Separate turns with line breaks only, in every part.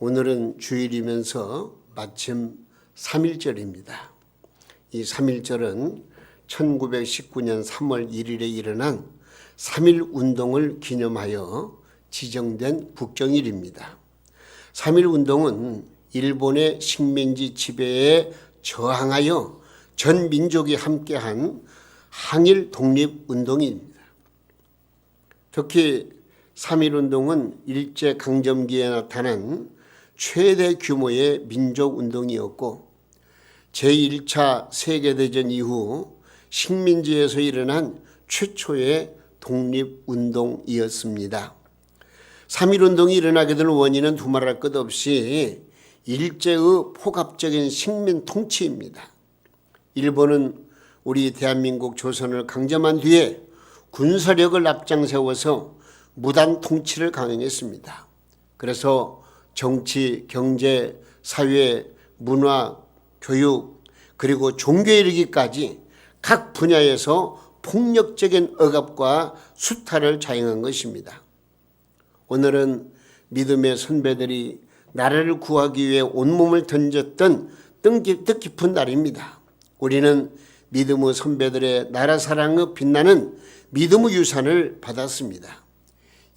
오늘은 주일이면서 마침 3일절입니다. 이 3일절은 1919년 3월 1일에 일어난 3일 운동을 기념하여 지정된 국정일입니다. 3일 운동은 일본의 식민지 지배에 저항하여 전 민족이 함께한 항일 독립 운동입니다. 특히 3.1 운동은 일제 강점기에 나타난 최대 규모의 민족 운동이었고 제1차 세계대전 이후 식민지에서 일어난 최초의 독립 운동이었습니다. 3.1 운동이 일어나게 된 원인은 두말할 것 없이 일제의 포갑적인 식민 통치입니다. 일본은 우리 대한민국 조선을 강점한 뒤에 군사력을 앞장 세워서 무단 통치를 강행했습니다. 그래서 정치, 경제, 사회, 문화, 교육, 그리고 종교에 이르기까지 각 분야에서 폭력적인 억압과 수탈을 자행한 것입니다. 오늘은 믿음의 선배들이 나라를 구하기 위해 온몸을 던졌던 뜻깊은 날입니다. 우리는 믿음의 선배들의 나라 사랑의 빛나는 믿음의 유산을 받았습니다.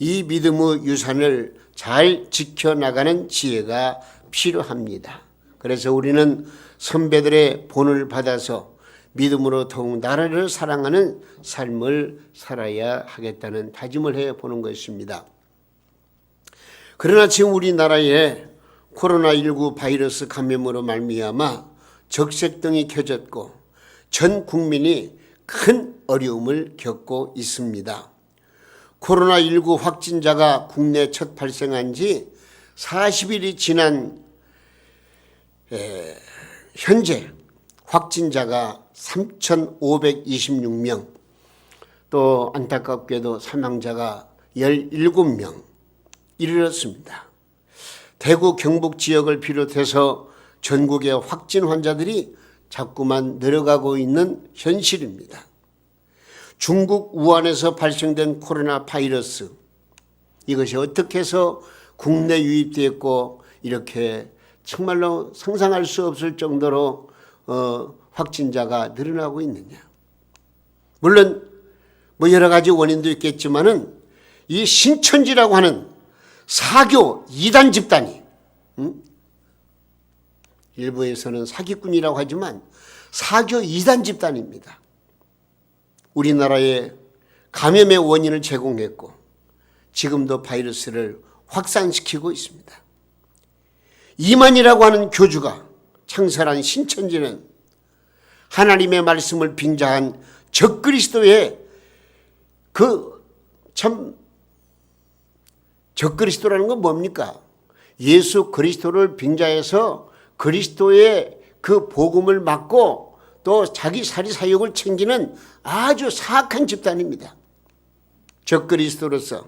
이 믿음의 유산을 잘 지켜나가는 지혜가 필요합니다. 그래서 우리는 선배들의 본을 받아서 믿음으로 더욱 나라를 사랑하는 삶을 살아야 하겠다는 다짐을 해 보는 것입니다. 그러나 지금 우리나라에 코로나19 바이러스 감염으로 말미암아 적색등이 켜졌고 전 국민이 큰 어려움을 겪고 있습니다. 코로나19 확진자가 국내 첫 발생한 지 40일이 지난 에, 현재 확진자가 3,526명, 또 안타깝게도 사망자가 17명 이르렀습니다. 대구 경북 지역을 비롯해서 전국의 확진 환자들이 자꾸만 늘어가고 있는 현실입니다. 중국 우한에서 발생된 코로나 바이러스 이것이 어떻게 해서 국내 유입되었고 이렇게 정말로 상상할 수 없을 정도로 어, 확진자가 늘어나고 있느냐. 물론 뭐 여러 가지 원인도 있겠지만은 이 신천지라고 하는 사교 이단 집단이 음? 일부에서는 사기꾼이라고 하지만 사교 이단 집단입니다. 우리나라에 감염의 원인을 제공했고 지금도 바이러스를 확산시키고 있습니다. 이만이라고 하는 교주가 창설한 신천지는 하나님의 말씀을 빙자한 적그리스도의 그 참 적그리스도라는 건 뭡니까? 예수 그리스도를 빙자해서 그리스도의 그 복음을 막고 또 자기 사리 사욕을 챙기는 아주 사악한 집단입니다. 적그리스도로서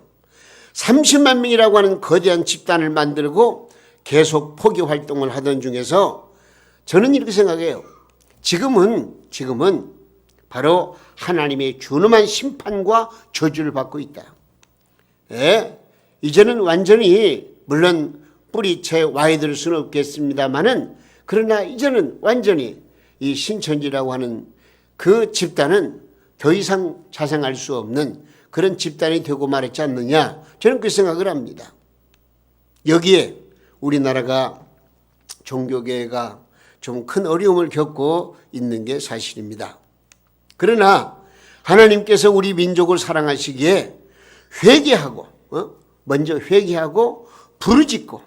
30만 명이라고 하는 거대한 집단을 만들고 계속 포기 활동을 하던 중에서 저는 이렇게 생각해요. 지금은 지금은 바로 하나님의 준엄한 심판과 저주를 받고 있다. 예, 이제는 완전히 물론 뿌리채 와이들 수는 없겠습니다만은 그러나 이제는 완전히 이 신천지라고 하는 그 집단은 더 이상 자생할 수 없는 그런 집단이 되고 말했지 않느냐 저는 그 생각을 합니다. 여기에 우리나라가 종교계가 좀 큰 어려움을 겪고 있는 게 사실입니다. 그러나 하나님께서 우리 민족을 사랑하시기에 회개하고 어? 먼저 회개하고 부르짖고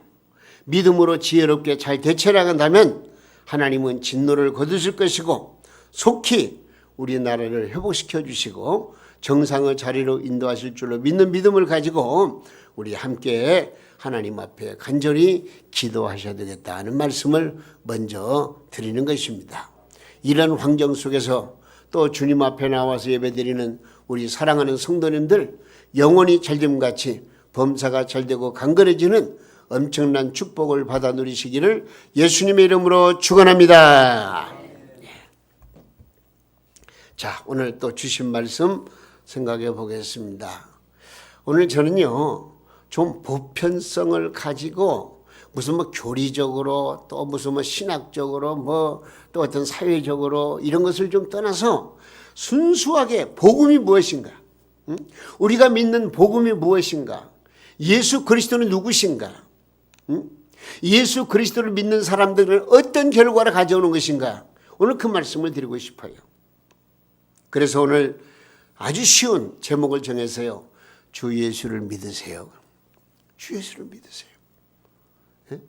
믿음으로 지혜롭게 잘 대처나간다면 하나님은 진노를 거두실 것이고 속히 우리나라를 회복시켜 주시고 정상의 자리로 인도하실 줄로 믿는 믿음을 가지고 우리 함께 하나님 앞에 간절히 기도하셔야 되겠다 하는 말씀을 먼저 드리는 것입니다. 이런 환경 속에서 또 주님 앞에 나와서 예배드리는 우리 사랑하는 성도님들 영원히 잘됨같이 범사가 잘되고 강건해지는 엄청난 축복을 받아 누리시기를 예수님의 이름으로 축원합니다. 자, 오늘 또 주신 말씀 생각해 보겠습니다. 오늘 저는요, 좀 보편성을 가지고 무슨 뭐 교리적으로 또 무슨 뭐 신학적으로 뭐 또 어떤 사회적으로 이런 것을 좀 떠나서 순수하게 복음이 무엇인가? 응? 우리가 믿는 복음이 무엇인가? 예수 그리스도는 누구신가? 응? 예수 그리스도를 믿는 사람들은 어떤 결과를 가져오는 것인가? 오늘 그 말씀을 드리고 싶어요. 그래서 오늘 아주 쉬운 제목을 정해서요. 주 예수를 믿으세요. 주 예수를 믿으세요. 예?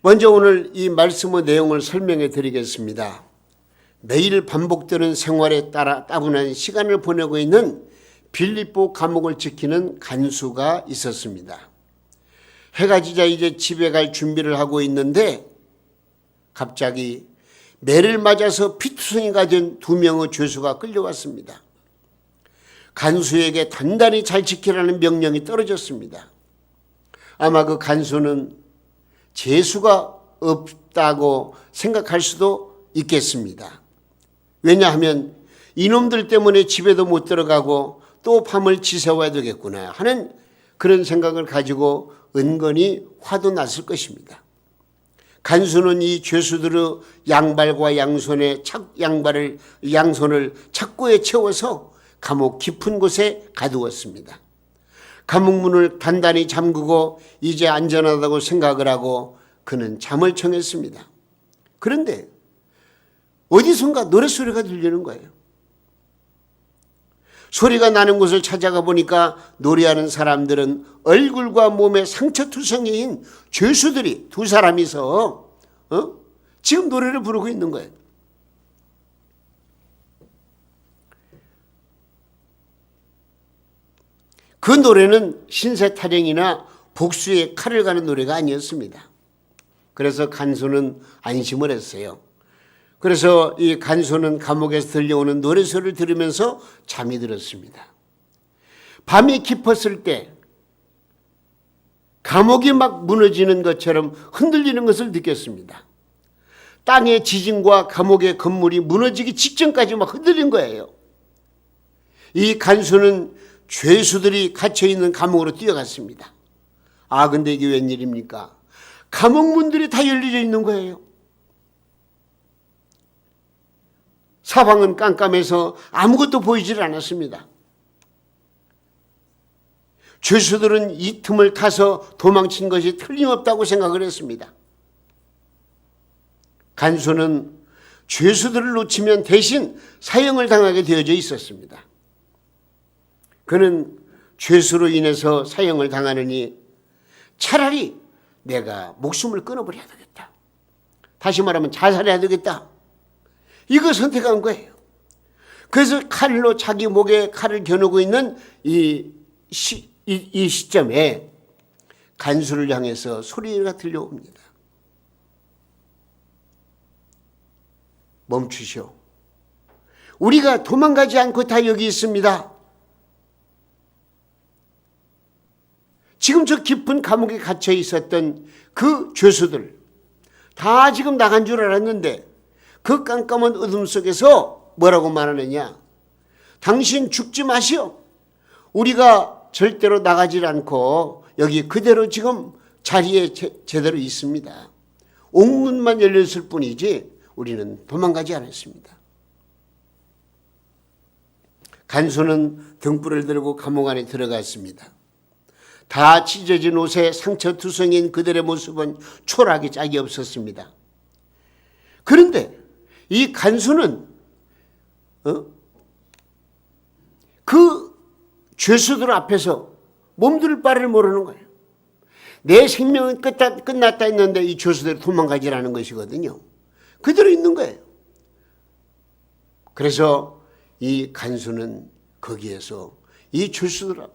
먼저 오늘 이 말씀의 내용을 설명해 드리겠습니다. 매일 반복되는 생활에 따라 따분한 시간을 보내고 있는 빌립보 감옥을 지키는 간수가 있었습니다. 해가 지자 이제 집에 갈 준비를 하고 있는데 갑자기 매를 맞아서 피투성이가 된 두 명의 죄수가 끌려왔습니다. 간수에게 단단히 잘 지키라는 명령이 떨어졌습니다. 아마 그 간수는 재수가 없다고 생각할 수도 있겠습니다. 왜냐하면 이놈들 때문에 집에도 못 들어가고 또 밤을 지새워야 되겠구나 하는 그런 생각을 가지고 은근히 화도 났을 것입니다. 간수는 이 죄수들의 양발과 양손에 착 양발을 양손을 착고에 채워서 감옥 깊은 곳에 가두었습니다. 감옥 문을 단단히 잠그고 이제 안전하다고 생각을 하고 그는 잠을 청했습니다. 그런데 어디선가 노랫소리가 들리는 거예요. 소리가 나는 곳을 찾아가 보니까 노래하는 사람들은 얼굴과 몸에 상처투성이인 죄수들이 두 사람이서 어? 지금 노래를 부르고 있는 거예요. 그 노래는 신세 타령이나 복수의 칼을 가는 노래가 아니었습니다. 그래서 간수는 안심을 했어요. 그래서 이 간수는 감옥에서 들려오는 노래소리를 들으면서 잠이 들었습니다. 밤이 깊었을 때 감옥이 막 무너지는 것처럼 흔들리는 것을 느꼈습니다. 땅의 지진과 감옥의 건물이 무너지기 직전까지 막 흔들린 거예요. 이 간수는 죄수들이 갇혀 있는 감옥으로 뛰어갔습니다. 아, 근데 이게 웬일입니까? 감옥 문들이 다 열려져 있는 거예요. 사방은 깜깜해서 아무것도 보이질 않았습니다. 죄수들은 이 틈을 타서 도망친 것이 틀림없다고 생각을 했습니다. 간수는 죄수들을 놓치면 대신 사형을 당하게 되어져 있었습니다. 그는 죄수로 인해서 사형을 당하느니 차라리 내가 목숨을 끊어버려야 되겠다. 다시 말하면 자살해야 되겠다. 이거 선택한 거예요. 그래서 칼로 자기 목에 칼을 겨누고 있는 이, 시, 이, 이 시점에 간수를 향해서 소리가 들려옵니다. 멈추시오. 우리가 도망가지 않고 다 여기 있습니다. 지금 저 깊은 감옥에 갇혀 있었던 그 죄수들 다 지금 나간 줄 알았는데 그 깜깜한 어둠 속에서 뭐라고 말하느냐? 당신 죽지 마시오. 우리가 절대로 나가질 않고 여기 그대로 지금 자리에 제, 제대로 있습니다. 옥문만 열렸을 뿐이지 우리는 도망가지 않았습니다. 간수는 등불을 들고 감옥 안에 들어갔습니다. 다 찢어진 옷에 상처투성인 그들의 모습은 초라하기 짝이 없었습니다. 그런데 이 간수는 어? 그 죄수들 앞에서 몸둘 바를 모르는 거예요. 내 생명은 끝다, 끝났다 했는데 이 죄수들이 도망가지라는 것이거든요. 그대로 있는 거예요. 그래서 이 간수는 거기에서 이 죄수들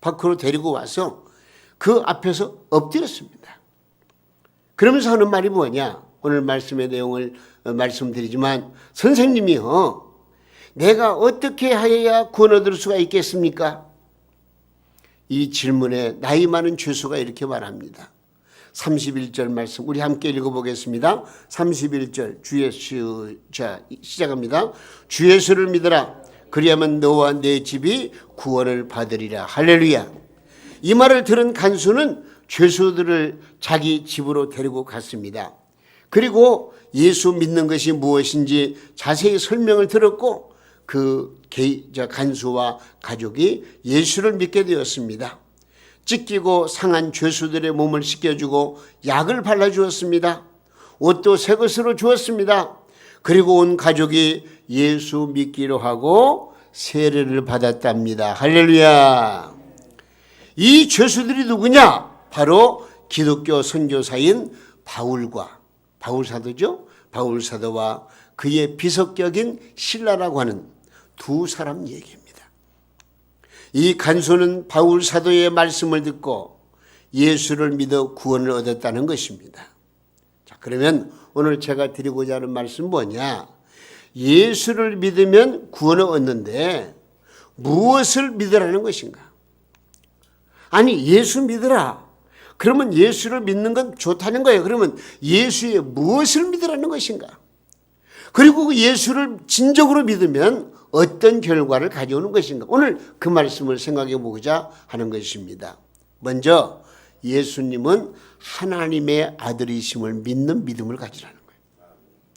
밖으로 데리고 와서 그 앞에서 엎드렸습니다. 그러면서 하는 말이 뭐냐? 오늘 말씀의 내용을 말씀드리지만 선생님이요. 내가 어떻게 하여야 구원 얻을 수가 있겠습니까? 이 질문에 나이 많은 죄수가 이렇게 말합니다. 31절 말씀 우리 함께 읽어보겠습니다. 31절 주 예수 자 시작합니다. 주 예수를 믿어라. 그리하면 너와 내 집이 구원을 받으리라. 할렐루야. 이 말을 들은 간수는 죄수들을 자기 집으로 데리고 갔습니다. 그리고 예수 믿는 것이 무엇인지 자세히 설명을 들었고 그 간수와 가족이 예수를 믿게 되었습니다. 찢기고 상한 죄수들의 몸을 씻겨주고 약을 발라주었습니다. 옷도 새 것으로 주었습니다. 그리고 온 가족이 예수 믿기로 하고 세례를 받았답니다. 할렐루야. 이 죄수들이 누구냐? 바로 기독교 선교사인 바울과 바울 사도죠. 바울 사도와 그의 비석격인 신라라고 하는 두 사람 얘기입니다. 이 간소는 바울 사도의 말씀을 듣고 예수를 믿어 구원을 얻었다는 것입니다. 자, 그러면 오늘 제가 드리고자 하는 말씀 뭐냐? 예수를 믿으면 구원을 얻는데 무엇을 믿으라는 것인가? 아니, 예수 믿으라. 그러면 예수를 믿는 건 좋다는 거예요. 그러면 예수의 무엇을 믿으라는 것인가? 그리고 그 예수를 진정으로 믿으면 어떤 결과를 가져오는 것인가? 오늘 그 말씀을 생각해 보고자 하는 것입니다. 먼저 예수님은 하나님의 아들이심을 믿는 믿음을 가지라는 거예요.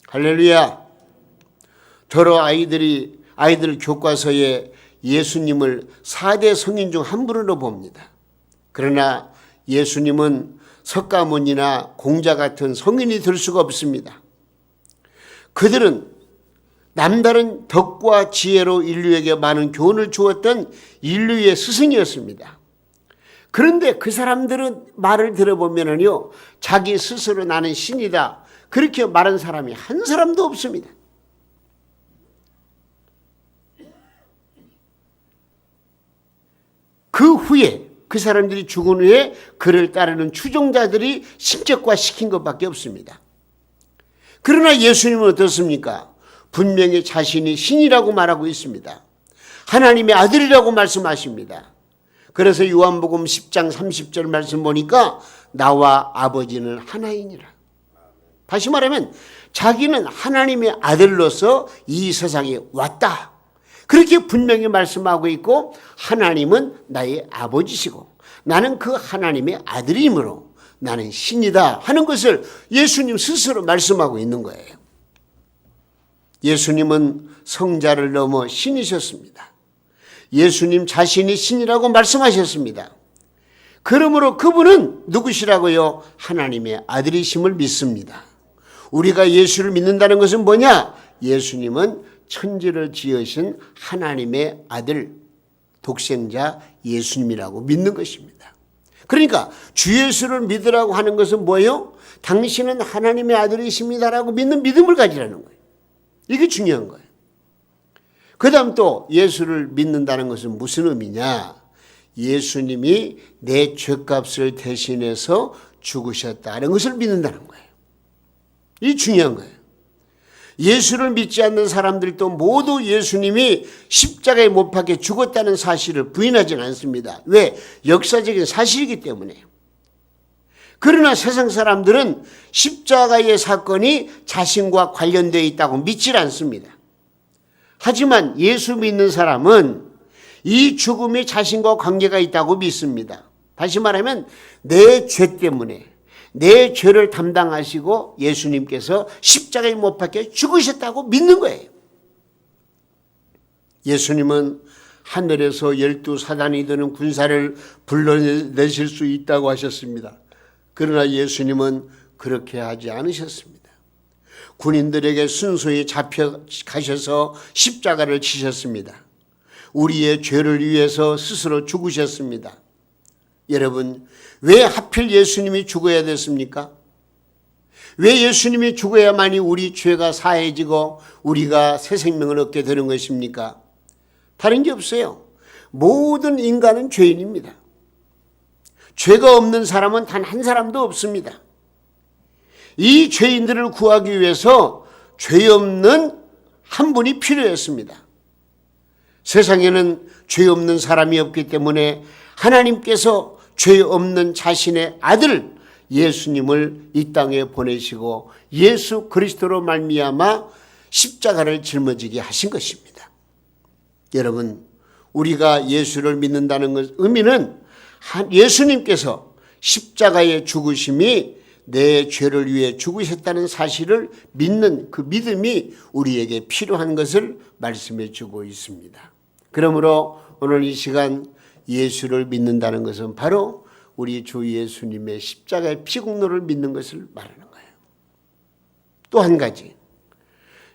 할렐루야. 저러 아이들이 아이들 교과서에 예수님을 4대 성인 중 한 분으로 봅니다. 그러나 예수님은 석가모니나 공자 같은 성인이 될 수가 없습니다. 그들은 남다른 덕과 지혜로 인류에게 많은 교훈을 주었던 인류의 스승이었습니다. 그런데 그 사람들은 말을 들어보면요, 자기 스스로 나는 신이다. 그렇게 말한 사람이 한 사람도 없습니다. 그 후에 그 사람들이 죽은 후에 그를 따르는 추종자들이 신적과 시킨 것밖에 없습니다. 그러나 예수님은 어떻습니까? 분명히 자신이 신이라고 말하고 있습니다. 하나님의 아들이라고 말씀하십니다. 그래서 요한복음 10장 30절 말씀 보니까 나와 아버지는 하나이니라. 다시 말하면 자기는 하나님의 아들로서 이 세상에 왔다. 그렇게 분명히 말씀하고 있고 하나님은 나의 아버지시고 나는 그 하나님의 아들이므로 나는 신이다 하는 것을 예수님 스스로 말씀하고 있는 거예요. 예수님은 성자를 넘어 신이셨습니다. 예수님 자신이 신이라고 말씀하셨습니다. 그러므로 그분은 누구시라고요? 하나님의 아들이심을 믿습니다. 우리가 예수를 믿는다는 것은 뭐냐? 예수님은 천지를 지으신 하나님의 아들, 독생자 예수님이라고 믿는 것입니다. 그러니까 주 예수를 믿으라고 하는 것은 뭐예요? 당신은 하나님의 아들이십니다라고 믿는 믿음을 가지라는 거예요. 이게 중요한 거예요. 그 다음 또 예수를 믿는다는 것은 무슨 의미냐? 예수님이 내 죄값을 대신해서 죽으셨다는 것을 믿는다는 거예요. 이 중요한 거예요. 예수를 믿지 않는 사람들도 모두 예수님이 십자가에 못 박혀 죽었다는 사실을 부인하지는 않습니다. 왜? 역사적인 사실이기 때문에. 그러나 세상 사람들은 십자가의 사건이 자신과 관련되어 있다고 믿질 않습니다. 하지만 예수 믿는 사람은 이 죽음이 자신과 관계가 있다고 믿습니다. 다시 말하면 내 죄 때문에 내 죄를 담당하시고 예수님께서 십자가에 못 박혀 죽으셨다고 믿는 거예요. 예수님은 하늘에서 열두 사단이 되는 군사를 불러내실 수 있다고 하셨습니다. 그러나 예수님은 그렇게 하지 않으셨습니다. 군인들에게 순수히 잡혀 가셔서 십자가를 치셨습니다. 우리의 죄를 위해서 스스로 죽으셨습니다. 여러분, 왜 하필 예수님이 죽어야 됐습니까? 왜 예수님이 죽어야만이 우리 죄가 사해지고 우리가 새 생명을 얻게 되는 것입니까? 다른 게 없어요. 모든 인간은 죄인입니다. 죄가 없는 사람은 단 한 사람도 없습니다. 이 죄인들을 구하기 위해서 죄 없는 한 분이 필요했습니다. 세상에는 죄 없는 사람이 없기 때문에 하나님께서 죄 없는 자신의 아들 예수님을 이 땅에 보내시고 예수 그리스도로 말미암아 십자가를 짊어지게 하신 것입니다. 여러분, 우리가 예수를 믿는다는 것 의미는 예수님께서 십자가의 죽으심이 내 죄를 위해 죽으셨다는 사실을 믿는 그 믿음이 우리에게 필요한 것을 말씀해 주고 있습니다. 그러므로 오늘 이 시간 예수를 믿는다는 것은 바로 우리 주 예수님의 십자가의 피공로를 믿는 것을 말하는 거예요. 또 한 가지.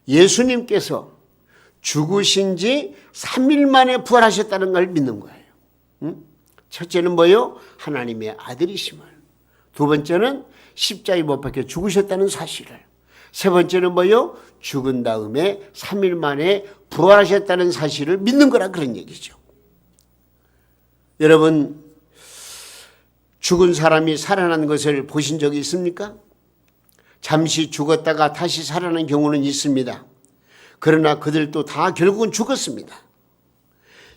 예수님께서 죽으신 지 3일 만에 부활하셨다는 걸 믿는 거예요. 응? 첫째는 뭐요? 하나님의 아들이심을. 두 번째는 십자가에 못 박혀 죽으셨다는 사실을. 세 번째는 뭐요? 죽은 다음에 3일 만에 부활하셨다는 사실을 믿는 거라 그런 얘기죠. 여러분, 죽은 사람이 살아난 것을 보신 적이 있습니까? 잠시 죽었다가 다시 살아난 경우는 있습니다. 그러나 그들도 다 결국은 죽었습니다.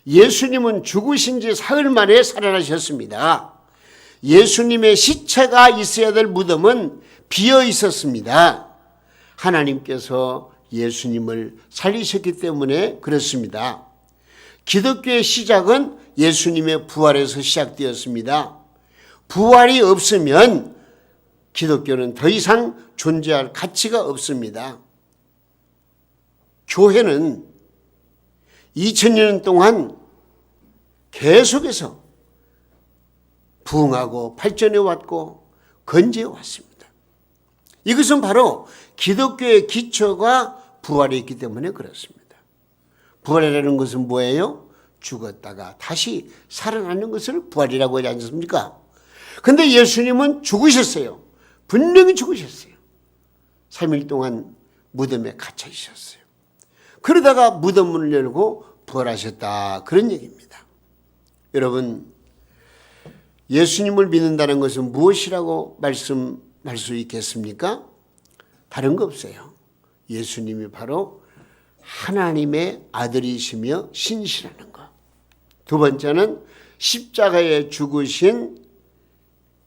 예수님은 죽으신 지 사흘 만에 살아나셨습니다. 예수님의 시체가 있어야 될 무덤은 비어 있었습니다. 하나님께서 예수님을 살리셨기 때문에 그렇습니다. 기독교의 시작은 예수님의 부활에서 시작되었습니다. 부활이 없으면 기독교는 더 이상 존재할 가치가 없습니다. 교회는 2000년 동안 계속해서 부흥하고 발전해 왔고 건재해 왔습니다. 이것은 바로 기독교의 기초가 부활이 있기 때문에 그렇습니다. 부활이라는 것은 뭐예요? 죽었다가 다시 살아나는 것을 부활이라고 하지 않습니까? 근데 예수님은 죽으셨어요. 분명히 죽으셨어요. 3일 동안 무덤에 갇혀 있었어요. 그러다가 무덤 문을 열고 부활하셨다. 그런 얘기입니다. 여러분, 예수님을 믿는다는 것은 무엇이라고 말씀할 수 있겠습니까? 다른 거 없어요. 예수님이 바로 하나님의 아들이시며 것. 두 번째는 십자가에 죽으신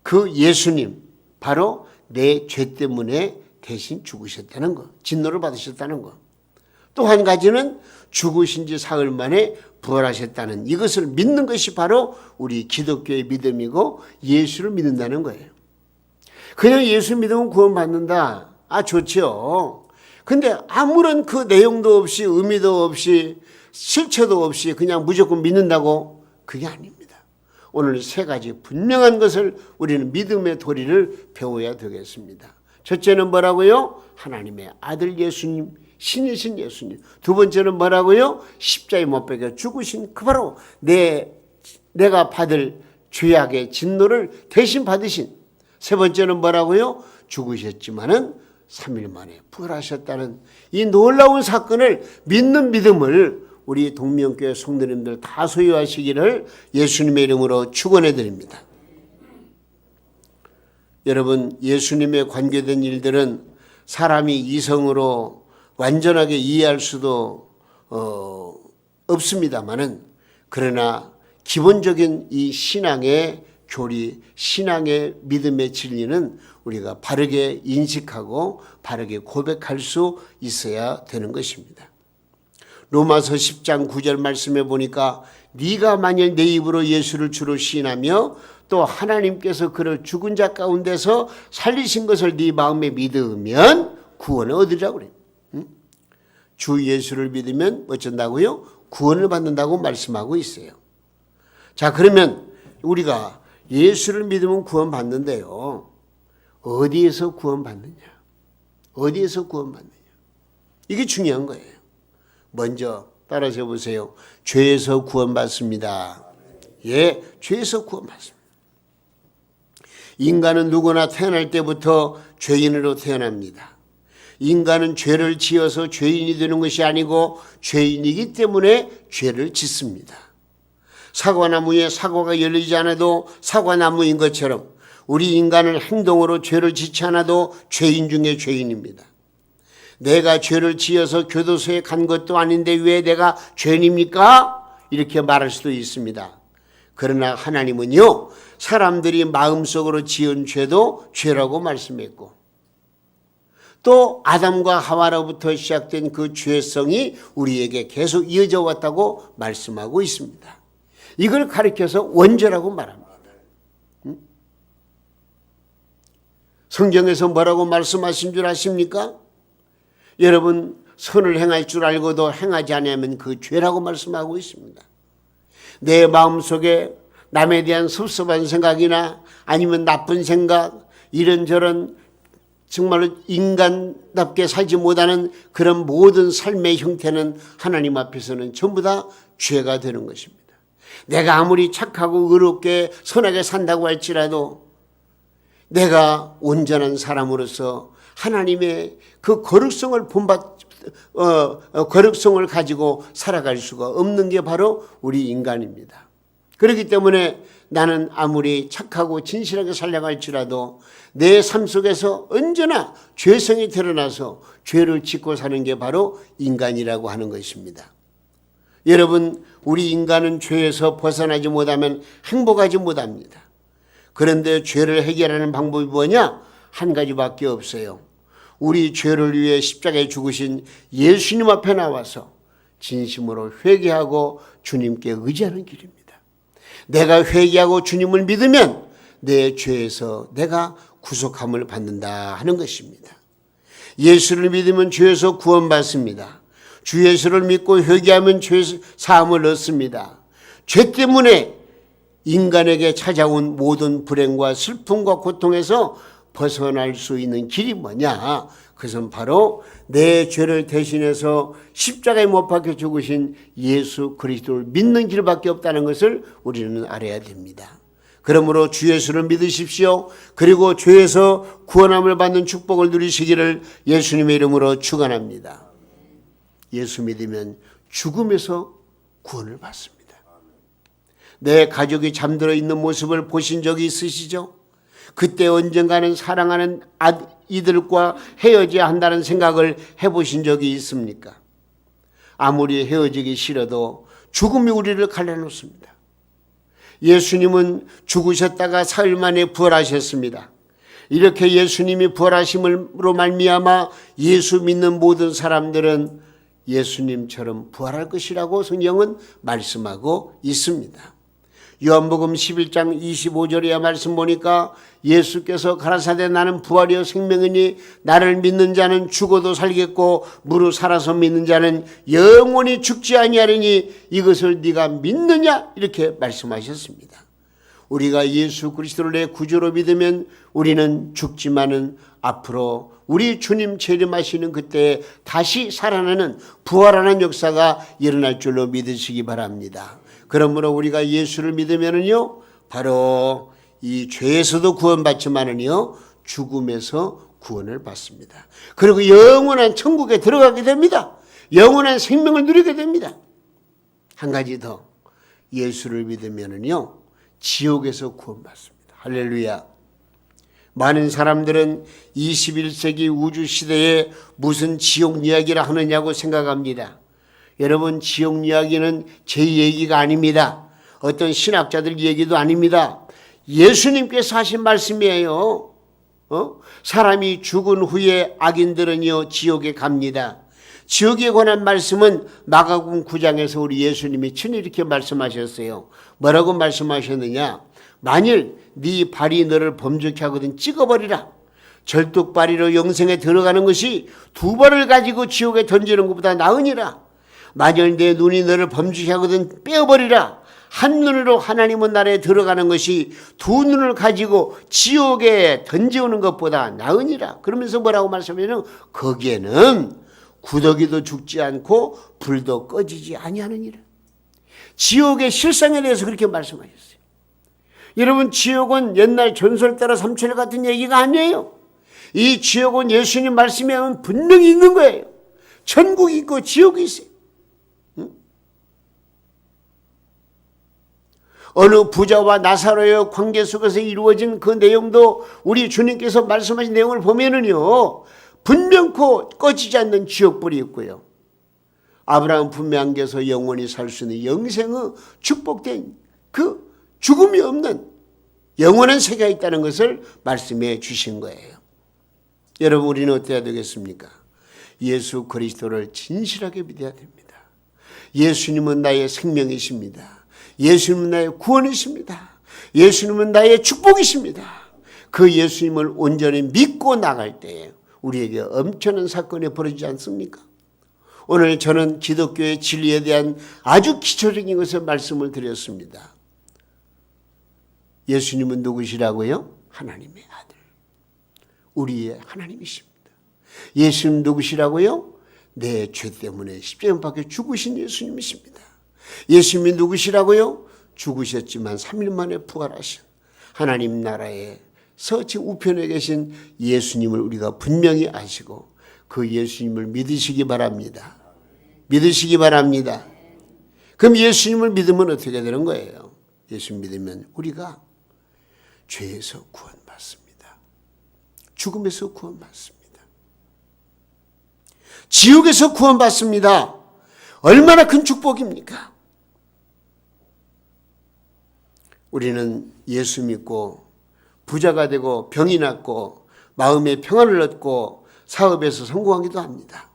그 예수님, 바로 내 죄 때문에 대신 죽으셨다는 것. 진노를 받으셨다는 것. 또한 가지는 죽으신 지 사흘 만에 부활하셨다는 이것을 믿는 것이 바로 우리 기독교의 믿음이고 예수를 믿는다는 거예요. 그냥 예수 믿으면 구원받는다. 아, 좋죠. 근데 아무런 그 내용도 없이 의미도 없이 실체도 없이 그냥 무조건 믿는다고 그게 아닙니다. 오늘 세 가지 분명한 것을 우리는 믿음의 도리를 배워야 되겠습니다. 첫째는 뭐라고요? 하나님의 아들 예수님, 신이신 예수님. 두 번째는 뭐라고요? 십자에 못 박여 죽으신 그 바로 내 내가 받을 죄악의 진노를 대신 받으신 세 번째는 뭐라고요? 죽으셨지만은 3일 만에 부활하셨다는 이 놀라운 사건을 믿는 믿음을 우리 동명교회 성도님들 다 소유하시기를 예수님의 이름으로 축원해 드립니다. 여러분 예수님에 관계된 일들은 사람이 이성으로 완전하게 이해할 수도 어, 없습니다만은 그러나 기본적인 이 신앙의 교리, 신앙의 믿음의 진리는 우리가 바르게 인식하고 바르게 고백할 수 있어야 되는 것입니다. 로마서 10장 9절 말씀해 보니까 네가 만일 내 입으로 예수를 주로 시인하며 또 하나님께서 그를 죽은 자 가운데서 살리신 것을 네 마음에 믿으면 구원을 얻으라고 그래요. 주 예수를 믿으면 어쩐다고요? 구원을 받는다고 말씀하고 있어요. 자, 그러면 우리가 예수를 믿으면 구원 받는데요. 어디에서 구원 받느냐? 어디에서 구원 받느냐? 이게 중요한 거예요. 먼저 따라서 보세요. 죄에서 구원받습니다. 예, 죄에서 구원받습니다. 인간은 누구나 태어날 때부터 죄인으로 태어납니다. 인간은 죄를 지어서 죄인이 되는 것이 아니고 죄인이기 때문에 죄를 짓습니다. 사과나무에 사과가 열리지 않아도 사과나무인 것처럼 우리 인간은 행동으로 죄를 짓지 않아도 죄인 중에 죄인입니다. 내가 죄를 지어서 교도소에 간 것도 아닌데 왜 내가 죄인입니까? 이렇게 말할 수도 있습니다. 그러나 하나님은요, 사람들이 마음속으로 지은 죄도 죄라고 말씀했고, 또 아담과 하와로부터 시작된 그 죄성이 우리에게 계속 이어져 왔다고 말씀하고 있습니다. 이걸 가리켜서 원죄라고 말합니다. 성경에서 뭐라고 말씀하신 줄 아십니까? 여러분 선을 행할 줄 알고도 행하지 않으면 그 죄라고 말씀하고 있습니다. 내 마음속에 남에 대한 섭섭한 생각이나 아니면 나쁜 생각 이런저런 정말로 인간답게 살지 못하는 그런 모든 삶의 형태는 하나님 앞에서는 전부 다 죄가 되는 것입니다. 내가 아무리 착하고 의롭게 선하게 산다고 할지라도 내가 온전한 사람으로서 하나님의 그 거룩성을 본받 어, 어, 거룩성을 가지고 살아갈 수가 없는 게 바로 우리 인간입니다. 그렇기 때문에 나는 아무리 착하고 진실하게 살려갈지라도 내 삶 속에서 언제나 죄성이 드러나서 죄를 짓고 사는 게 바로 인간이라고 하는 것입니다. 여러분, 우리 인간은 죄에서 벗어나지 못하면 행복하지 못합니다. 그런데 죄를 해결하는 방법이 뭐냐? 한 가지밖에 없어요. 우리 죄를 위해 십자가에 죽으신 예수님 앞에 나와서 진심으로 회개하고 주님께 의지하는 길입니다. 내가 회개하고 주님을 믿으면 내 죄에서 내가 구속함을 받는다 하는 것입니다. 예수를 믿으면 죄에서 구원받습니다. 주 예수를 믿고 회개하면 죄 사함을 얻습니다. 죄 때문에 인간에게 찾아온 모든 불행과 슬픔과 고통에서 벗어날 수 있는 길이 뭐냐? 그것은 바로 내 죄를 대신해서 십자가에 못 박혀 죽으신 예수 그리스도를 믿는 길밖에 없다는 것을 우리는 알아야 됩니다. 그러므로 주 예수를 믿으십시오. 그리고 죄에서 구원함을 받는 축복을 누리시기를 예수님의 이름으로 축원합니다. 예수 믿으면 죽음에서 구원을 받습니다. 내 가족이 잠들어 있는 모습을 보신 적이 있으시죠? 그때 언젠가는 사랑하는 아이들과 헤어져야 한다는 생각을 해보신 적이 있습니까? 아무리 헤어지기 싫어도 죽음이 우리를 갈라놓습니다. 예수님은 죽으셨다가 사흘 만에 부활하셨습니다. 이렇게 예수님이 부활하심으로 말미암아 예수 믿는 모든 사람들은 예수님처럼 부활할 것이라고 성경은 말씀하고 있습니다. 요한복음 11장 25절이야 말씀 보니까 예수께서 가라사대 나는 부활이요 생명이니 나를 믿는 자는 죽어도 살겠고 무릇 살아서 믿는 자는 영원히 죽지 아니하리니 이것을 네가 믿느냐 이렇게 말씀하셨습니다. 우리가 예수 그리스도를 내 구주로 믿으면 우리는 죽지만은 앞으로 우리 주님 재림하시는 그때 다시 살아나는 부활하는 역사가 일어날 줄로 믿으시기 바랍니다. 그러므로 우리가 예수를 믿으면은요, 바로 이 죄에서도 구원받지만은요, 죽음에서 구원을 받습니다. 그리고 영원한 천국에 들어가게 됩니다. 영원한 생명을 누리게 됩니다. 한 가지 더. 예수를 믿으면은요, 지옥에서 구원받습니다. 할렐루야. 많은 사람들은 21세기 우주 시대에 무슨 지옥 이야기를 하느냐고 생각합니다. 여러분 지옥 이야기는 제 얘기가 아닙니다. 어떤 신학자들 얘기도 아닙니다. 예수님께서 하신 말씀이에요. 어? 사람이 죽은 후에 악인들은요 지옥에 갑니다. 지옥에 관한 말씀은 마가복음 9장에서 우리 예수님이 친히 이렇게 말씀하셨어요. 뭐라고 말씀하셨느냐? 만일 네 발이 너를 범죄케 하거든 찍어버리라. 절뚝발이로 영생에 들어가는 것이 두 발을 가지고 지옥에 던지는 것보다 나으니라. 만일 내 눈이 너를 범죄케 하거든 빼어버리라. 한 눈으로 하나님은 나라에 들어가는 것이 두 눈을 가지고 지옥에 던지오는 것보다 나으니라. 그러면서 뭐라고 말씀하냐면 거기에는 구더기도 죽지 않고 불도 꺼지지 아니하느니라. 지옥의 실상에 대해서 그렇게 말씀하셨어요. 여러분 지옥은 옛날 전설 따라 삼촌 같은 얘기가 아니에요. 이 지옥은 예수님 말씀에 하면 분명히 있는 거예요. 천국이 있고 지옥이 있어요. 어느 부자와 나사로의 관계 속에서 이루어진 그 내용도 우리 주님께서 말씀하신 내용을 보면은요, 분명코 꺼지지 않는 지옥불이 있고요. 아브라함 분명께서 영원히 살 수 있는 영생의 축복된 그 죽음이 없는 영원한 세계가 있다는 것을 말씀해 주신 거예요. 여러분, 우리는 어때야 되겠습니까? 예수 그리스도를 진실하게 믿어야 됩니다. 예수님은 나의 생명이십니다. 예수님은 나의 구원이십니다. 예수님은 나의 축복이십니다. 그 예수님을 온전히 믿고 나갈 때에 우리에게 엄청난 사건이 벌어지지 않습니까? 오늘 저는 기독교의 진리에 대한 아주 기초적인 것을 말씀을 드렸습니다. 예수님은 누구시라고요? 하나님의 아들. 우리의 하나님이십니다. 예수님 누구시라고요? 내 죄 때문에 십자가 밖에 죽으신 예수님이십니다. 예수님이 누구시라고요? 죽으셨지만 3일 만에 부활하신 하나님 나라의 서지 우편에 계신 예수님을 우리가 분명히 아시고 그 예수님을 믿으시기 바랍니다. 믿으시기 바랍니다. 그럼 예수님을 믿으면 어떻게 되는 거예요? 예수 믿으면 우리가 죄에서 구원받습니다. 죽음에서 구원받습니다. 지옥에서 구원받습니다. 얼마나 큰 축복입니까? 우리는 예수 믿고 부자가 되고 병이 낫고 마음의 평안을 얻고 사업에서 성공하기도 합니다.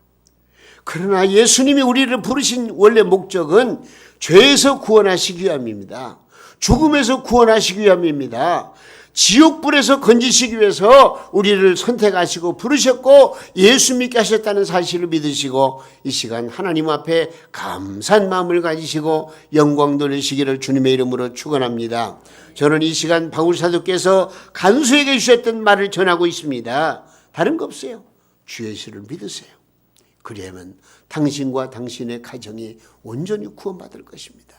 그러나 예수님이 우리를 부르신 원래 목적은 죄에서 구원하시기 위함입니다. 죽음에서 구원하시기 위함입니다. 지옥불에서 건지시기 위해서 우리를 선택하시고 부르셨고 예수 믿게 하셨다는 사실을 믿으시고 이 시간 하나님 앞에 감사한 마음을 가지시고 영광 돌리시기를 주님의 이름으로 축원합니다. 저는 이 시간 바울 사도께서 간수에게 주셨던 말을 전하고 있습니다. 다른 거 없어요. 주의 시를 믿으세요. 그리하면 당신과 당신의 가정이 온전히 구원받을 것입니다.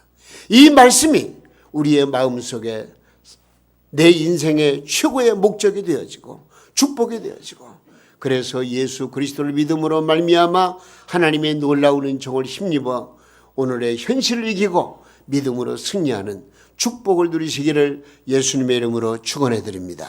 이 말씀이 우리의 마음속에 내 인생의 최고의 목적이 되어지고 축복이 되어지고 그래서 예수 그리스도를 믿음으로 말미암아 하나님의 놀라운 은총을 힘입어 오늘의 현실을 이기고 믿음으로 승리하는 축복을 누리시기를 예수님의 이름으로 축원해 드립니다.